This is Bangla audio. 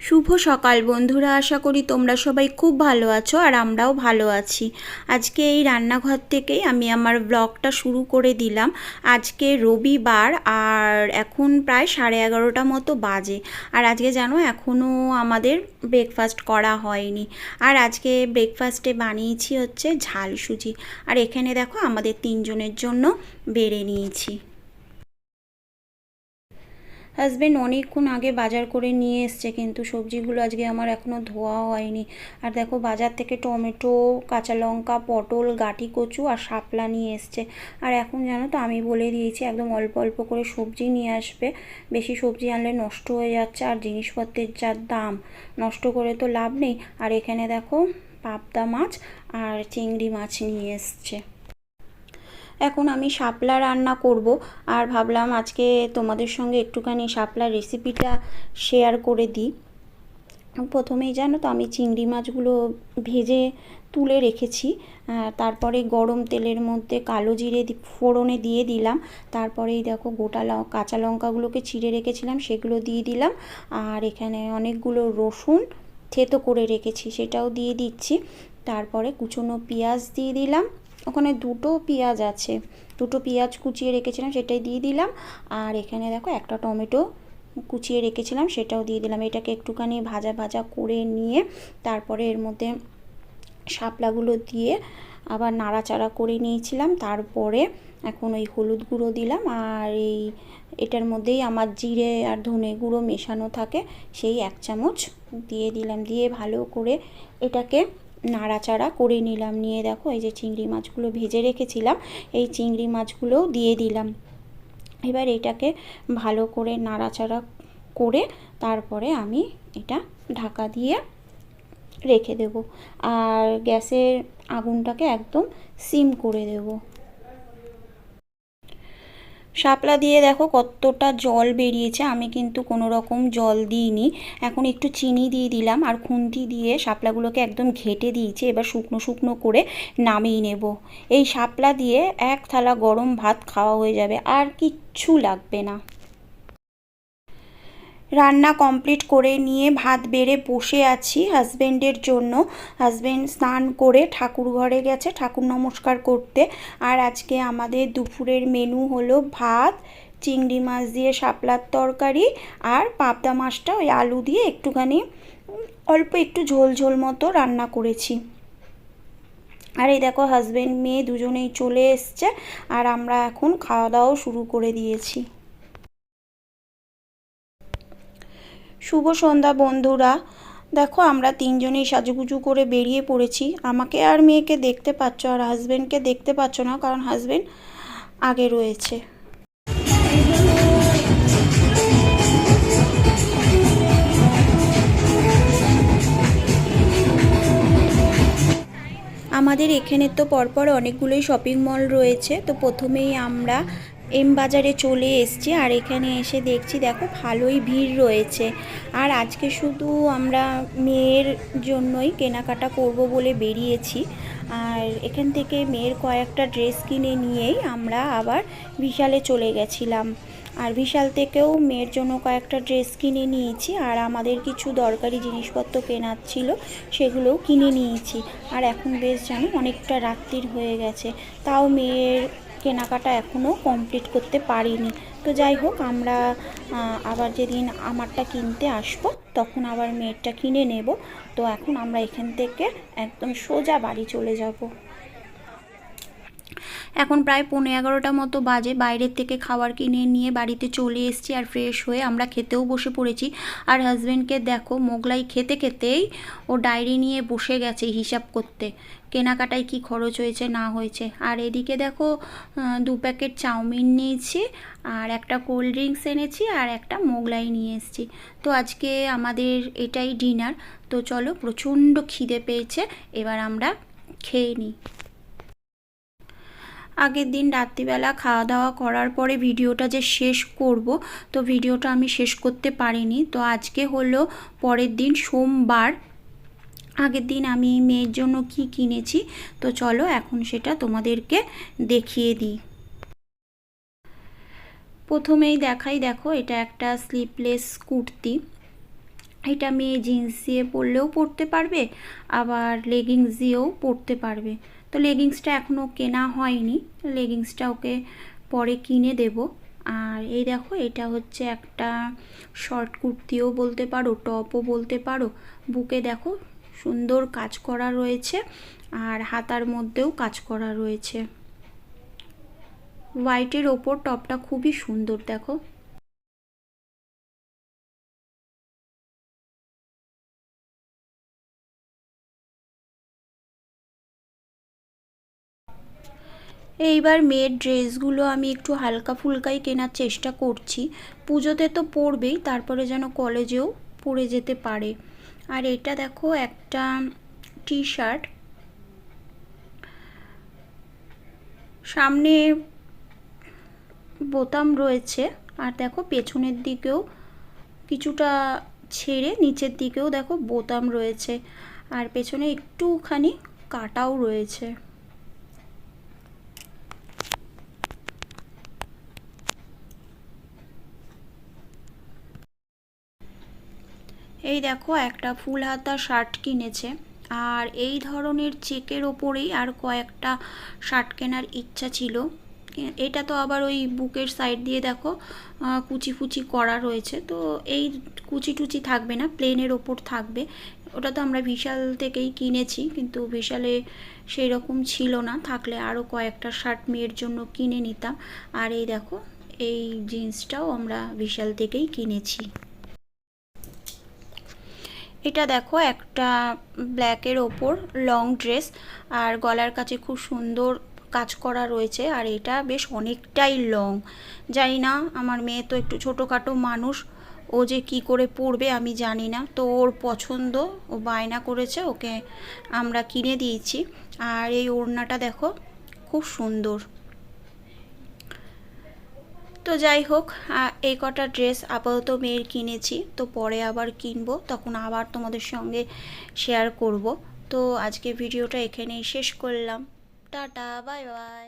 শুভ সকাল বন্ধুরা, আশা করি তোমরা সবাই খুব ভালো আছো আর আমরাও ভালো আছি। আজকে এই রান্নাঘর থেকেই আমি আমার ব্লগটা শুরু করে দিলাম। আজকে রবিবার আর এখন প্রায় সাড়ে এগারোটা মতো বাজে। আর আজকে জানো এখনও আমাদের ব্রেকফাস্ট করা হয়নি। আর আজকে ব্রেকফাস্টে বানিয়েছি হচ্ছে ঝাল সুজি। আর এখানে দেখো, আমাদের তিনজনের জন্য বেড়ে নিয়েছি। হাজব্যান্ড অনেকক্ষণ আগে বাজার করে নিয়ে এসছে, কিন্তু সবজিগুলো আজকে আমার এখনও ধোয়া হয়নি। আর দেখো, বাজার থেকে টমেটো, কাঁচা লঙ্কা, পটল, গাঁটি কচু আর শাপলা নিয়ে এসছে। আর এখন জানো তো, আমি বলে দিয়েছি, একদম অল্প অল্প করে সবজি নিয়ে আসবে। বেশি সবজি আনলে নষ্ট হয়ে যাচ্ছে, আর জিনিসপত্রের যা দাম, নষ্ট করে তো লাভ নেই। আর এখানে দেখো, পাবদা মাছ আর চিংড়ি মাছ নিয়ে এসছে। এখন আমি শাপলা রান্না করব। আর ভাবলাম আজকে তোমাদের সঙ্গে একটুখানি শাপলার রেসিপিটা শেয়ার করে দিই। প্রথমেই জানো তো আমি চিংড়ি মাছগুলো ভেজে তুলে রেখেছি। তারপরে গরম তেলের মধ্যে কালো জিরে ফোড়নে দিয়ে দিলাম। তারপরেই দেখো গোটা কাঁচা লঙ্কাগুলোকে চিড়ে রেখেছিলাম, সেগুলো দিয়ে দিলাম। আর এখানে অনেকগুলো রসুন থেতো করে রেখেছি, সেটাও দিয়ে দিচ্ছি। তারপরে কুচনো পেঁয়াজ দিয়ে দিলাম। ওখানে দুটো পেঁয়াজ আছে। দুটো পেঁয়াজ কুচিয়ে রেখেছিলাম, সেটাই দিয়ে দিলাম। আর এখানে দেখো একটা টমেটো কুচিয়ে রেখেছিলাম, সেটাও দিয়ে দিলাম। এটাকে একটুখানি ভাজা ভাজা করে নিয়ে তারপরে এর মধ্যে শাপলাগুলো দিয়ে আবার নাড়াচাড়া করে নিয়েছিলাম। তারপরে এখন ওই হলুদ গুঁড়ো দিলাম। আর এই এটার মধ্যেই আমার জিরে আর ধনে গুঁড়ো মেশানো থাকে, সেই এক চামচ দিয়ে দিলাম। দিয়ে ভালো করে এটাকে নাড়াচাড়া করে নিলাম। নিয়ে দেখো, এই যে চিংড়ি মাছগুলো ভেজে রেখেছিলাম, এই চিংড়ি মাছগুলোও দিয়ে দিলাম। এবার এটাকে ভালো করে নাড়াচাড়া করে তারপরে আমি এটা ঢাকা দিয়ে রেখে দেব। আর গ্যাসের আগুনটাকে একদম সিম করে দেবো। শাপলা দিয়ে দেখো কতটা জল বেরিয়েছে। আমি কিন্তু কোনো রকম জল দিইনি। এখন একটু চিনি দিয়ে দিলাম আর খুন্তি দিয়ে শাপলাগুলোকে একদম ঘেটে দিয়েছি। এবার শুকনো শুকনো করে নামিয়ে নেব। এই শাপলা দিয়ে এক থালা গরম ভাত খাওয়া হয়ে যাবে। আর কিচ্ছু লাগবে না। রান্না কমপ্লিট করে নিয়ে ভাত বেড়ে বসে আছি হাজব্যান্ডের জন্য। হাজব্যান্ড স্নান করে ঠাকুর ঘরে গেছে, ঠাকুর নমস্কার করতে। আর আজকে আমাদের দুপুরের মেনু হলো ভাত, চিংড়ি মাছ দিয়ে শাপলার তরকারি আর পাবদা মাছটা ওই আলু দিয়ে একটুখানি অল্প একটু ঝোল ঝোল মতো রান্না করেছি। আর এই দেখো হাজব্যান্ড মেয়ে দুজনেই চলে এসছে আর আমরা এখন খাওয়া দাওয়াও শুরু করে দিয়েছি। শুভ সন্ধ্যা, বন্ধুরা। দেখো, আমরা তিনজনেই সাজুগুজু করে বেরিয়ে পড়েছি। আমাকে আর মেয়েকে দেখতে পাচ্ছ, আর হাজব্যান্ডকে দেখতে পাচ্ছ না, কারণ হাজব্যান্ড আগে রয়েছে। আমাদের এখানে তো পরপর অনেকগুলোই শপিং মল রয়েছে। তো প্রথমেই আমরা এম বাজারে চলে এসছি আর এখানে এসে দেখছি, দেখো ভালোই ভিড় রয়েছে। আর আজকে শুধু আমরা মেয়ের জন্যই কেনাকাটা করব বলে বেরিয়েছি। আর এখান থেকে মেয়ের কয়েকটা ড্রেস কিনে নিয়েই আমরা আবার বিশালে চলে গেছিলাম। আর বিশাল থেকেও মেয়ের জন্য কয়েকটা ড্রেস কিনে নিয়েছি আর আমাদের কিছু দরকারি জিনিসপত্র কেনার ছিল সেগুলোও কিনে নিয়েছি। আর এখন বেশ জানো অনেকটা রাত্রির হয়ে গেছে। তাও মেয়ের কেনাকাটা এখনও কমপ্লিট করতে পারিনি। তো যাই হোক, আমরা আবার যেদিন আমারটা কিনতে আসব, তখন আবার মেয়েরটা কিনে নেব। তো এখন আমরা এখান থেকে একদম সোজা বাড়ি চলে যাব। এখন প্রায় পনেরো এগারোটা মতো বাজে। বাইরের থেকে খাবার কিনে নিয়ে বাড়িতে চলে এসেছি আর ফ্রেশ হয়ে আমরা খেতেও বসে পড়েছি। আর হাজব্যান্ডকে দেখো, মোগলাই খেতে খেতেই ও ডায়েরি নিয়ে বসে গেছে হিসাব করতে। কেনাকাটায় কি খরচ হয়েছে, না হয়েছে। আর এদিকে দেখো দু প্যাকেট চাউমিন নিয়েছি, আর একটা কোল্ড ড্রিঙ্কস এনেছি, আর একটা মোগলাই নিয়ে এসেছি। তো আজকে আমাদের এটাই ডিনার তো চলো প্রচণ্ড খিদে পেয়েছে, এবার আমরা খেয়ে নিই। আগের দিন রাত্রিবেলা খাওয়া দাওয়া করার পরে ভিডিওটা যে শেষ করব, তো ভিডিওটা আমি শেষ করতে পারিনি। তো আজকে হলো পরের দিন সোমবার। আগের দিন আমি মেয়ের জন্য কি কিনেছি, তো চলো এখন সেটা তোমাদেরকে দেখিয়ে দিই। প্রথমেই দেখাই, দেখো এটা একটা স্লিপলেস কুর্তি। এটা মেয়ে জিন্স দিয়ে পরলেও পরতে পারবে, আবার লেগিংস দিয়েও পরতে পারবে। তো লেগিংসটা এখনও কেনা হয়নি। লেগিংসটা ওকে পরে কিনে দেব। আর এই দেখো, এটা হচ্ছে একটা শর্ট কুর্তিও বলতে পারো টপও বলতে পারো। বুকে দেখো, সুন্দর কাজ করা রয়েছে আর হাতার মধ্যেও কাজ করা রয়েছে। হোয়াইটের ওপর টপটা খুবই সুন্দর, দেখো। এইবার মেয়ের ড্রেসগুলো আমি একটু হালকা ফুলকাই কেনার চেষ্টা করছি। পুজোতে তো পরবেই, তারপরে যেন কলেজেও পড়ে যেতে পারে। আর এটা দেখো, একটা টি শার্ট সামনে বোতাম রয়েছে, আর দেখো পেছনের দিকেও কিছুটা ছেড়ে নিচের দিকেও দেখো বোতাম রয়েছে। আর পেছনে একটুখানি কাটাও রয়েছে। এই দেখো, একটা ফুল হাতা শার্ট কিনেছে। আর এই ধরনের চেকের ওপরেই আর কয়েকটা শার্ট কেনার ইচ্ছা ছিল। এটা তো আবার ওই বুকের সাইড দিয়ে দেখো কুচি ফুচি করা রয়েছে। তো এই কুচি টুচি থাকবে না, প্লেনের ওপর থাকবে। ওটা তো আমরা বিশাল থেকেই কিনেছি, কিন্তু বিশালে সেই রকম ছিল না। থাকলে আরও কয়েকটা শার্ট মেয়ের জন্য কিনে নিতাম। আর এই দেখো, এই জিন্সটাও আমরা বিশাল থেকেই কিনেছি। এটা দেখো একটা ব্ল্যাকের ওপর লং ড্রেস আর গলার কাছে খুব সুন্দর কাজ করা রয়েছে আর এটা বেশ অনেকটাই লং জানি না, আমার মেয়ে তো একটু ছোটোখাটো মানুষ, ও যে কি করে পড়বে আমি জানি না। তো ওর পছন্দ, ও বায়না করেছে, ওকে আমরা কিনে দিয়েছি। আর এই ওড়নাটা দেখো, খুব সুন্দর। তো যাই হোক এই কটা ড্রেস আপাতত মেয়ের কিনেছি, তো পরে আবার কিনবো, তখন আবার তোমাদের সঙ্গে শেয়ার করব। তো আজকে ভিডিওটা এখানেই শেষ করলাম। Tata bye bye